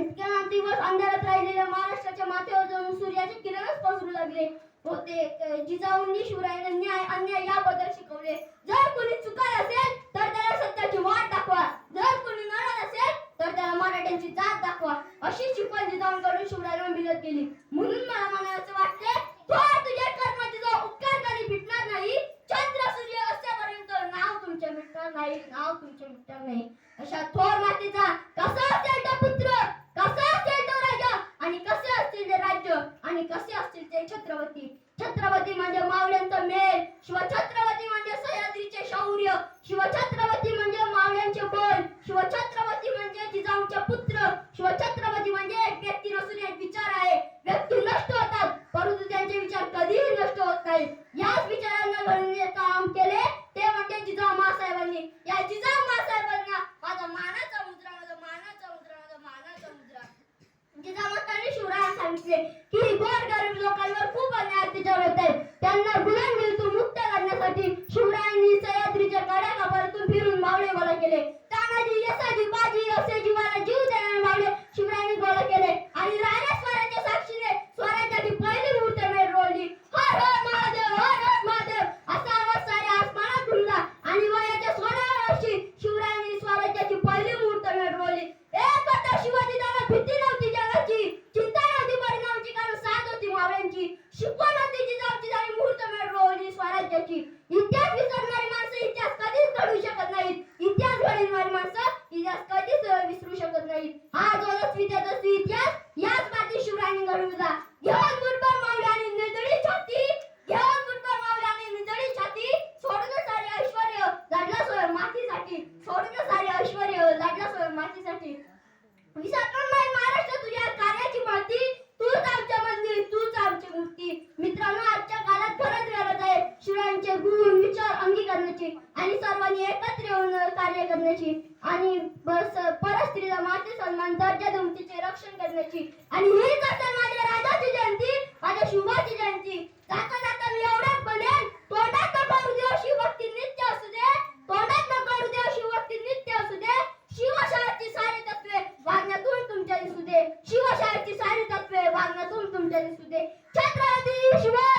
इतक्या दिवस अंधारात राहिलेल्या महाराष्ट्राच्या माथ्यावर जाऊन सूर्याचे किरणच पसरू लागले. होते जिजाऊंनी शिवरायांना न्याय अन्याय याबद्दल शिकवले. जर कोणी चुकार असेल तर त्याला सत्याची वाट दाखवा. जर कोणी नरळ असेल तर त्याला मराठ्यांची जात दाखवा. अशी शिकवण जिजाऊंकडून शिवरायांना मिळत गेली. म्हणून मला म्हणायचं वाटते थोर तुझ्या कर्माची जो उपकार कधी भेटणार नाही चंद्र सूर्य असेपर्यंत नाव तुमच्या मिटणार नाही नाव तुमच्या मिटणार नाही. अशा थोर मातीचा कसा असेल तो पुत्र कसा असेल तो राजा आणि कसे असतील ते राज्य आणि कसे असतील ते छत्रपती. छत्रपती म्हणजे मावळ्यांचा मेल शिवछत्रपती म्हणजे सह्याद्रीचे शौर्य. शिवछत्रपती म्हणजे मावळ्यांचे बळ. शिवछत्रपती म्हणजे जिजाऊचे पुत्र. शिवछत्रपती म्हणजे एक व्यक्ती नसून एक विचार आहे. व्यक्ती सांगितले की गोर गरीब लोकांवर खूप अन्याय अत्याचार होत आहेत. त्यांना गुलामगिरीतून मुक्त करण्यासाठी शिवरायांनी सह्याद्रीच्या कड्या कापातून फिरून मावळे गोळा केले. तानाजी यसाजी बाजी असे घडवणारी माणसं इतिहास कधीच विसरू शकत नाही. हा जो अस्मितेचा इतिहास याच माती शिवरायांनी घडविला घेऊन गुडबर मावळ्याने निदळी छाती. घेऊन गुडबर मावळ्याने निदळी छाती. सोडलं सारे ऐश्वर्य. लाडला सोय मातीसाठी. सोडलं करण्याची आणि सर्वांनी एकत्र येऊन कार्य करण्याची आणि परस्त्रीला माते सन्मान दर्जा दुमतीचे रक्षण करण्याची. आणि हीच असेल माझ्या राजाची जयंती माझ्या शुभाची जयंती. जाता जाता मी तोंडात न करू नित्य असू दे. तोंडात न करू नित्य असू दे. शिवशाळेची सारी तत्वे वागण्यातून तुमच्या दिसू दे. शिवशाळेची सारी तत्वे वागण्यातून तुमच्या दिसू दे. छत्रपती शिवाय